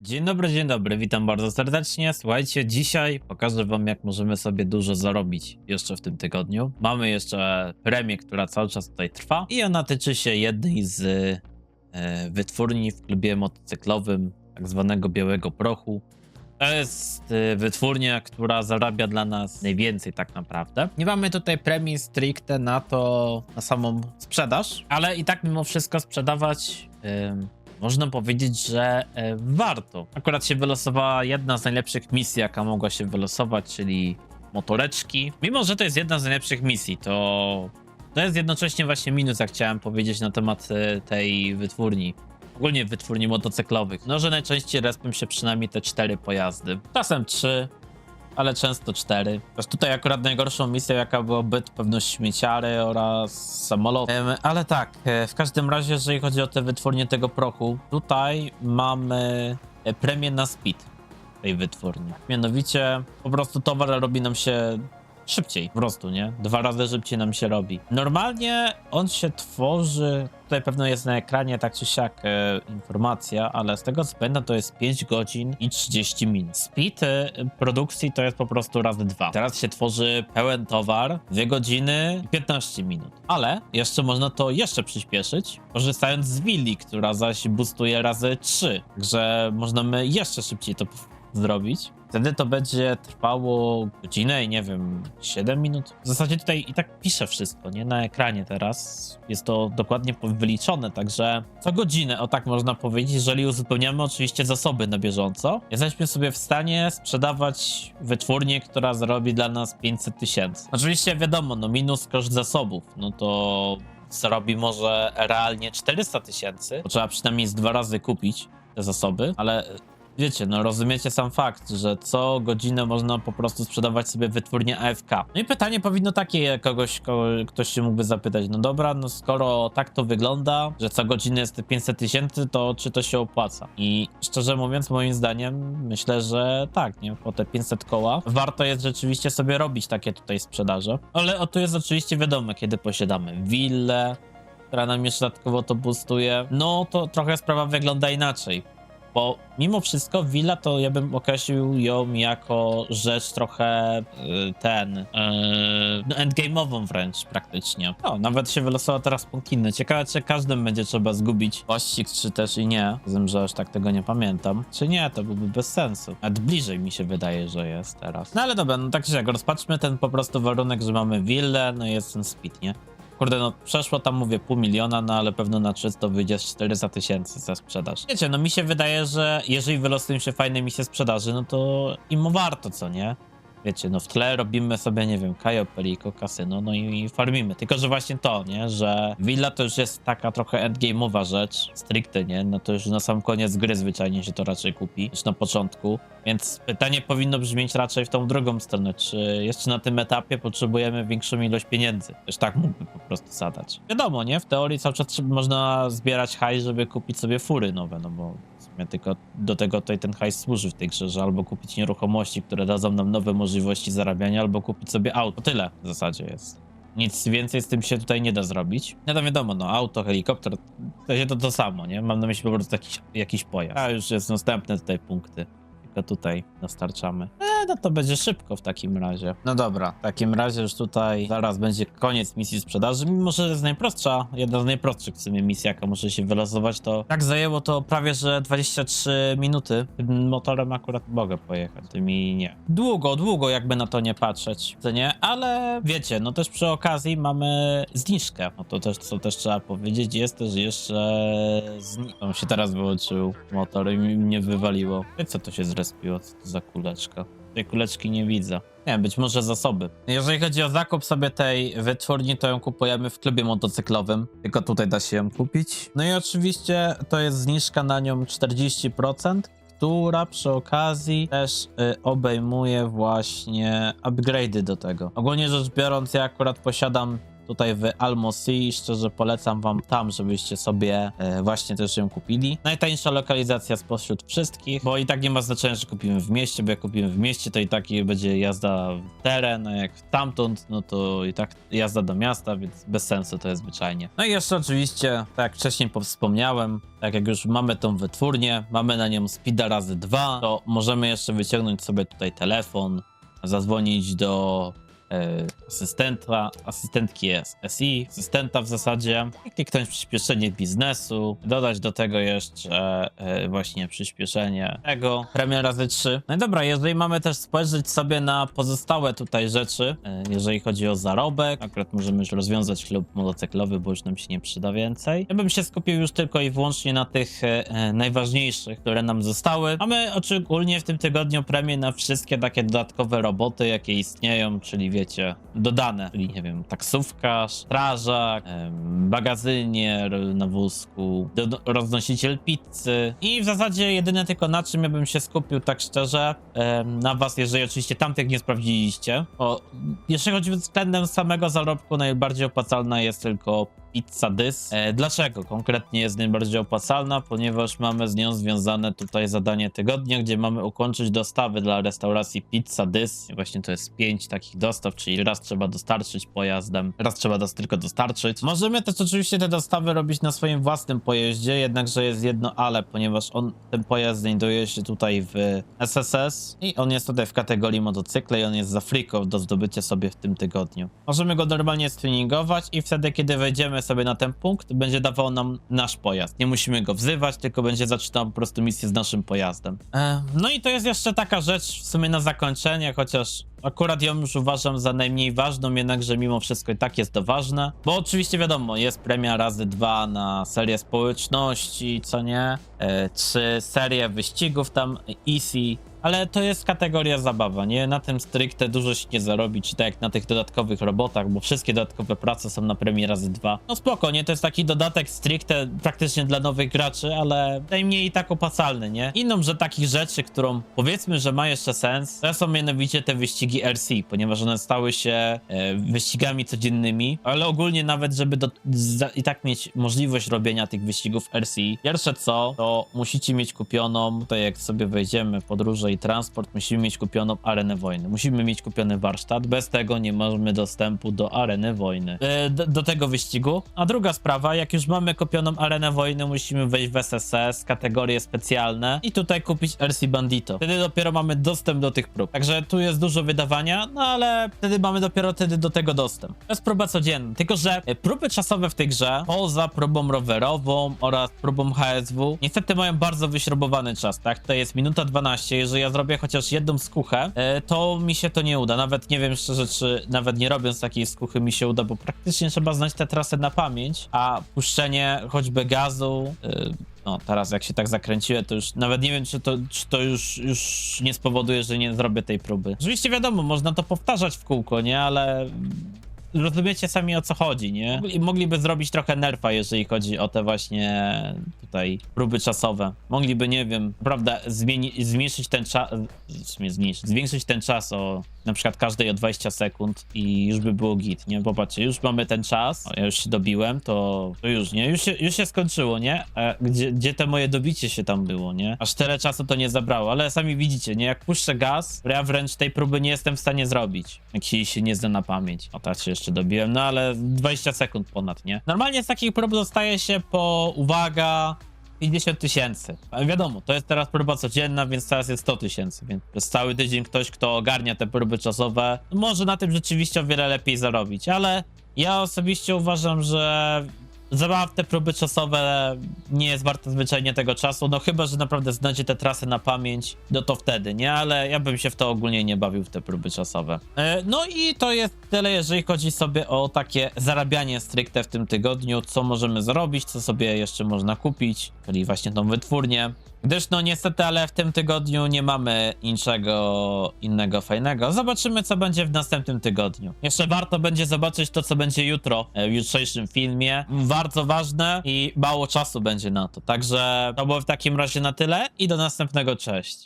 Dzień dobry, dzień dobry, witam bardzo serdecznie. Słuchajcie, dzisiaj pokażę wam, jak możemy sobie dużo zarobić jeszcze w tym tygodniu. Mamy jeszcze premię, która cały czas tutaj trwa i ona tyczy się jednej z e, wytwórni w klubie motocyklowym, tak zwanego Białego Prochu. To jest e, wytwórnia, która zarabia dla nas najwięcej tak naprawdę. Nie mamy tutaj premii stricte na to, na samą sprzedaż, ale i tak mimo wszystko sprzedawać... em, można powiedzieć, że e, warto. Akurat się wylosowała jedna z najlepszych misji, jaka mogła się wylosować, czyli motoreczki. Mimo, że to jest jedna z najlepszych misji, to to jest jednocześnie właśnie minus, jak chciałem powiedzieć na temat e, tej wytwórni. Ogólnie wytwórni motocyklowych. No, że najczęściej respią się przynajmniej te cztery pojazdy. Czasem trzy, ale często cztery. Też tutaj akurat najgorszą misją, jaka była byt pewność śmieciary oraz samolot. Ale tak, e, w każdym razie, jeżeli chodzi o te wytwórnie tego prochu, tutaj mamy e, premię na speed tej wytwórni. Mianowicie po prostu towar robi nam się szybciej, po prostu, nie? Dwa razy szybciej nam się robi. Normalnie on się tworzy, tutaj pewno jest na ekranie tak czy siak e, informacja, ale z tego co pamiętam to jest 5 godzin i 30 minut. Speed e, produkcji to jest po prostu razy dwa. Teraz się tworzy pełen towar, 2 godziny i 15 minut. Ale jeszcze można to jeszcze przyspieszyć, korzystając z willi, która zaś boostuje razy 3. Także możemy jeszcze szybciej to zrobić. Wtedy to będzie trwało godzinę i nie wiem, 7 minut. W zasadzie tutaj i tak piszę wszystko, nie? Na ekranie teraz. Jest to dokładnie wyliczone, także co godzinę, o tak można powiedzieć, jeżeli uzupełniamy oczywiście zasoby na bieżąco, jesteśmy sobie w stanie sprzedawać wytwórnię, która zarobi dla nas 500 tysięcy. Oczywiście wiadomo, no minus koszt zasobów, no to zarobi może realnie 400 tysięcy, trzeba przynajmniej z dwa razy kupić te zasoby, ale wiecie, no rozumiecie sam fakt, że co godzinę można po prostu sprzedawać sobie wytwórnię AFK. No i pytanie powinno takie kogoś, ko, ktoś się mógłby zapytać, no dobra, no skoro tak to wygląda, że co godzinę jest te 500 tysięcy, to czy to się opłaca? I szczerze mówiąc, moim zdaniem, myślę, że tak, nie? Po te 500 koła warto jest rzeczywiście sobie robić takie tutaj sprzedaże. Ale o tu jest oczywiście wiadomo, kiedy posiadamy willę, która nam jeszcze dodatkowo to boostuje, no to trochę sprawa wygląda inaczej bo mimo wszystko Villa to ja bym określił ją jako rzecz trochę y, ten, y, no endgame'ową wręcz praktycznie. No, nawet się wylosowała teraz punkt inny. Ciekawe, czy każdym będzie trzeba zgubić pościg, czy też i nie. Z tym, że aż tak tego nie pamiętam. Czy nie, to byłby bez sensu. Nawet bliżej mi się wydaje, że jest teraz. No ale dobra, no tak czy jak, rozpatrzmy ten po prostu warunek, że mamy willę, no i jest ten speed, nie? Kurde, no przeszło tam mówię pół miliona, no ale pewno na czysto wyjdzie z 400 tysięcy za sprzedaż. Wiecie, no mi się wydaje, że jeżeli wylosują się fajne misje sprzedaży, no to im warto, co nie? Wiecie, no w tle robimy sobie, nie wiem, Kajo, Perico, kasyno, no i, i farmimy. Tylko, że właśnie to, nie, że Villa to już jest taka trochę endgame'owa rzecz, stricte, nie, no to już na sam koniec gry zwyczajnie się to raczej kupi, niż na początku. Więc pytanie powinno brzmieć raczej w tą drugą stronę, czy jeszcze na tym etapie potrzebujemy większą ilość pieniędzy. Też tak mógłby po prostu zadać. Wiadomo, nie, w teorii cały czas można zbierać hajs, żeby kupić sobie fury nowe, no bo sumie tylko do tego tutaj ten hajs służy w tej grze, że albo kupić nieruchomości, które dadzą nam nowe możliwości zarabiania, albo kupić sobie auto. Tyle w zasadzie jest. Nic więcej z tym się tutaj nie da zrobić. No to wiadomo, no auto, helikopter, to się to to samo, nie? Mam na myśli po prostu jakiś, jakiś pojazd. A już jest następne tutaj punkty. Tylko tutaj dostarczamy. E, no to będzie szybko w takim razie. No dobra, w takim razie już tutaj zaraz będzie koniec misji sprzedaży. Mimo, że jest najprostsza, jedna z najprostszych w sumie misji, jaka może się wylosować, to tak zajęło to prawie, że 23 minuty. Tym motorem akurat mogę pojechać, tymi nie. Długo, długo jakby na to nie patrzeć, to nie? Ale wiecie, no też przy okazji mamy zniżkę. No to też, co też trzeba powiedzieć, jest też jeszcze zniżka. On się teraz wyłączył motor i mnie wywaliło. Co to się zrespiło? Co to za kuleczka? Tej kuleczki nie widzę. Nie być może zasoby. Jeżeli chodzi o zakup sobie tej wytwórni, to ją kupujemy w klubie motocyklowym. Tylko tutaj da się ją kupić. No i oczywiście to jest zniżka na nią 40%, która przy okazji też y, obejmuje właśnie upgrade'y do tego. Ogólnie rzecz biorąc, ja akurat posiadam tutaj w Almosi. Szczerze polecam wam tam, żebyście sobie e, właśnie też ją kupili. Najtańsza lokalizacja spośród wszystkich, bo i tak nie ma znaczenia, że kupimy w mieście, bo jak kupimy w mieście, to i tak będzie jazda w teren, a jak stamtąd, no to i tak jazda do miasta, więc bez sensu to jest zwyczajnie. No i jeszcze oczywiście, tak jak wcześniej wspomniałem, tak jak już mamy tą wytwórnię, mamy na nią speeda razy dwa, to możemy jeszcze wyciągnąć sobie tutaj telefon, zadzwonić do asystenta, asystentki SI, asystenta w zasadzie, kliknąć przyspieszenie biznesu, dodać do tego jeszcze e, właśnie przyspieszenie tego, premia razy 3. No i dobra, jeżeli mamy też spojrzeć sobie na pozostałe tutaj rzeczy, e, jeżeli chodzi o zarobek, akurat możemy już rozwiązać klub motocyklowy, bo już nam się nie przyda więcej. Ja bym się skupił już tylko i wyłącznie na tych e, e, najważniejszych, które nam zostały. Mamy ogólnie w tym tygodniu premię na wszystkie takie dodatkowe roboty, jakie istnieją, czyli wiecie, dodane, czyli nie wiem, taksówkarz, strażak, em, bagazynier na wózku, roznosiciel pizzy i w zasadzie jedyne tylko na czym ja bym się skupił tak szczerze na was, jeżeli oczywiście tamtych nie sprawdziliście. O, jeżeli chodzi względem samego zarobku, najbardziej opłacalna jest tylko Pizza Dys. E, dlaczego konkretnie jest najbardziej opłacalna? Ponieważ mamy z nią związane tutaj zadanie tygodnia, gdzie mamy ukończyć dostawy dla restauracji Pizza Dys. Właśnie to jest pięć takich dostaw, czyli raz trzeba dostarczyć pojazdem, raz trzeba dos- tylko dostarczyć. Możemy też oczywiście te dostawy robić na swoim własnym pojeździe, jednakże jest jedno ale, ponieważ on, ten pojazd znajduje się tutaj w SSS i on jest tutaj w kategorii motocykle i on jest za friko do zdobycia sobie w tym tygodniu. Możemy go normalnie stuningować i wtedy, kiedy wejdziemy sobie na ten punkt, będzie dawał nam nasz pojazd. Nie musimy go wzywać, tylko będzie zaczynał po prostu misję z naszym pojazdem. E, no i to jest jeszcze taka rzecz w sumie na zakończenie, chociaż akurat ją już uważam za najmniej ważną, jednakże mimo wszystko i tak jest to ważne. Bo oczywiście wiadomo, jest premia razy dwa na serię społeczności, co nie? E, czy serię wyścigów tam easy, ale to jest kategoria zabawa, nie? Na tym stricte dużo się nie zarobi, czy tak jak na tych dodatkowych robotach, bo wszystkie dodatkowe prace są na premii razy dwa. No spoko, nie? To jest taki dodatek stricte praktycznie dla nowych graczy, ale najmniej i tak opłacalny, nie? Inną, że takich rzeczy, którą powiedzmy, że ma jeszcze sens, to są mianowicie te wyścigi RC, ponieważ one stały się e, wyścigami codziennymi, ale ogólnie nawet, żeby do, i tak mieć możliwość robienia tych wyścigów RC, pierwsze co, to musicie mieć kupioną, tutaj jak sobie wejdziemy, podróże i transport, musimy mieć kupioną arenę wojny. Musimy mieć kupiony warsztat, bez tego nie mamy dostępu do areny wojny, e, do, do tego wyścigu. A druga sprawa, jak już mamy kupioną arenę wojny, musimy wejść w SSS, kategorie specjalne i tutaj kupić RC Bandito. Wtedy dopiero mamy dostęp do tych prób. Także tu jest dużo wydawania, no ale wtedy mamy dopiero wtedy do tego dostęp. To jest próba codzienna, tylko że e, próby czasowe w tej grze, poza próbą rowerową oraz próbą HSW, niestety mają bardzo wyśrubowany czas, tak? To jest minuta 12, jeżeli ja zrobię chociaż jedną skuchę, e, to mi się to nie uda. Nawet nie wiem szczerze, czy nawet nie robiąc takiej skuchy mi się uda, bo praktycznie trzeba znać tę trasę na pamięć, a puszczenie choćby gazu, e, no teraz jak się tak zakręciłem, to już nawet nie wiem, czy to, czy to już, już nie spowoduje, że nie zrobię tej próby. Oczywiście wiadomo, można to powtarzać w kółko, nie? Ale rozumiecie sami o co chodzi, nie? Mogli- Mogliby zrobić trochę nerfa, jeżeli chodzi o te właśnie tutaj próby czasowe. Mogliby, nie wiem, prawda, zmniejszyć ten czas, zmniejszyć, zwiększyć ten czas o na przykład każdej o 20 sekund i już by było git, nie? Popatrzcie, już mamy ten czas, o, ja już się dobiłem, to, to już, nie? Już się, już się skończyło, nie? A gdzie, gdzie te moje dobicie się tam było, nie? Aż tyle czasu to nie zabrało, ale sami widzicie, nie? Jak puszczę gaz, ja wręcz tej próby nie jestem w stanie zrobić, jak się, się nie zda na pamięć. O, tak się jeszcze dobiłem, no ale 20 sekund ponad, nie? Normalnie z takich prób dostaje się po, uwaga, 50 tysięcy. Wiadomo, to jest teraz próba codzienna, więc teraz jest 100 tysięcy, więc przez cały tydzień ktoś, kto ogarnia te próby czasowe, może na tym rzeczywiście o wiele lepiej zarobić, ale ja osobiście uważam, że zabawa w te próby czasowe nie jest warta zwyczajnie tego czasu, no chyba, że naprawdę znacie te trasy na pamięć, no to wtedy, nie? Ale ja bym się w to ogólnie nie bawił w te próby czasowe. E, no i to jest tyle, jeżeli chodzi sobie o takie zarabianie stricte w tym tygodniu, co możemy zrobić, co sobie jeszcze można kupić, czyli właśnie tą wytwórnię. Gdyż no niestety, ale w tym tygodniu nie mamy niczego innego fajnego. Zobaczymy, co będzie w następnym tygodniu. Jeszcze warto będzie zobaczyć to, co będzie jutro, e, w jutrzejszym filmie. Bardzo ważne i mało czasu będzie na to. Także to było w takim razie na tyle i do następnego, cześć.